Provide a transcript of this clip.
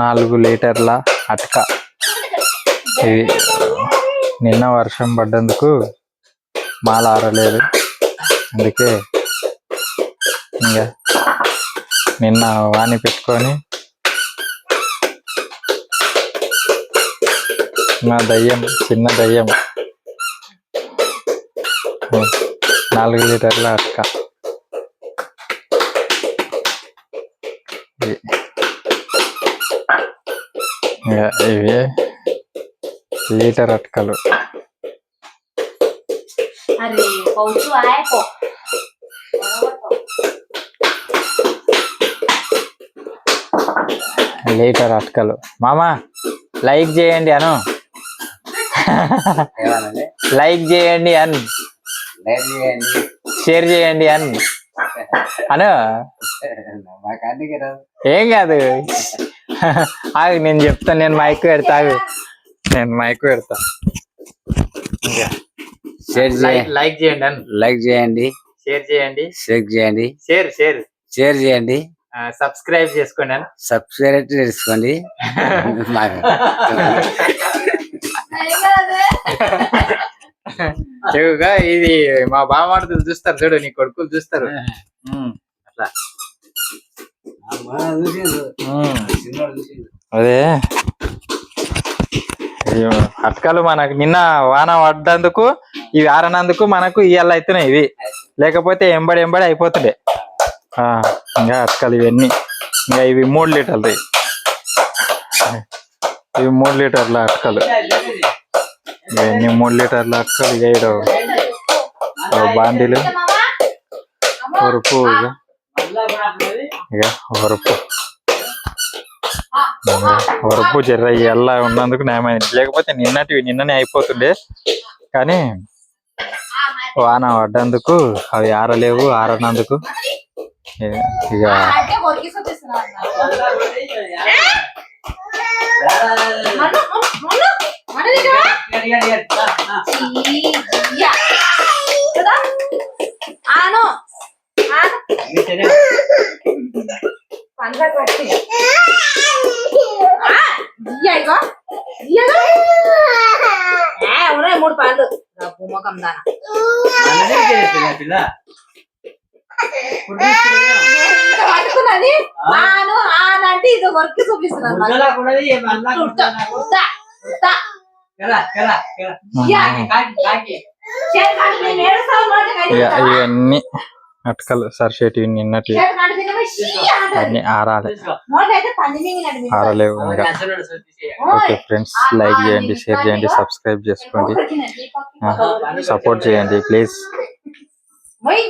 నాలుగు లీటర్ల అటక. ఇవి నిన్న వర్షం పడ్డందుకు మాల ఆరలేదు అందుకే ఇంకా నిన్న వాణి పెట్టుకొని నా దయ్యం చిన్న దయ్యం. నాలుగు లీటర్ల అటక. ఇవి లీటర్ అట్కలు. లీటర్ అట్కలు. మామా లైక్ చేయండి అను. లైక్ చేయండి అన్. షేర్ చేయండి అన్. అను. ఏం కాదు. ఆగు నేను చెప్తాను నేను మైక్ పెడతా నేను మైక్ పెడతా. షేర్ లైక్ చేయండి లైక్ చేయండి అన్ లైక్ చేయండి. షేర్ చేయండి. షేర్ చేయండి. షేర్ షేర్ షేర్ చేయండి. సబ్స్క్రైబ్ చేసుకోండి అన్ సబ్స్క్రైబ్ చేసుకోండి. ఇది మా బామాడుతులు చూస్తారు చూడు నీ కొడుకులు చూస్తారు. అట్లా. అదే. అయ్యో అటకలు మనకు నిన్న వాన పడ్డందుకు ఇవి ఆరనందుకు మనకు ఇవాళ అవుతున్నాయి ఇవి. లేకపోతే ఎంబడి ఎంబడి అయిపోతుండే ఆ, ఇంకా అటకలు ఇవన్నీ. ఇంకా ఇవి మూడు లీటర్లు ఇవి మూడు లీటర్ల అటకలు ఇవన్నీ మూడు లీటర్ల అటకలు ఇక బాండీలు. వరుపు ఇక ఇక వరుపు. వరపు జర్ర ఎల్లా ఉన్నందుకు న్యాయమైంది లేకపోతే నిన్నటివి నిన్ననే అయిపోతుండే. కానీ వాన పడ్డందుకు అవి ఆరలేవు ఆరనందుకు. ఇక- ఇక పండ్ల కొట్టి ఇయ్య ఇగో. ఉన్నాయి మూడు డబ్బు ముఖం దాన. పట్టుకున్నది? ఆను ఆను అంటే ఇది కొరికి చూపిస్తున్నాను? ఇవన్నీ. అటకలు సరిచేటివి నిన్నటి. అన్ని ఆరాలి. ఆరలేవు ఇంకా. ఓకే ఫ్రెండ్స్ లైక్ చేయండి షేర్ చేయండి సబ్స్క్రైబ్ చేసుకోండి. సపోర్ట్ చేయండి. ప్లీజ్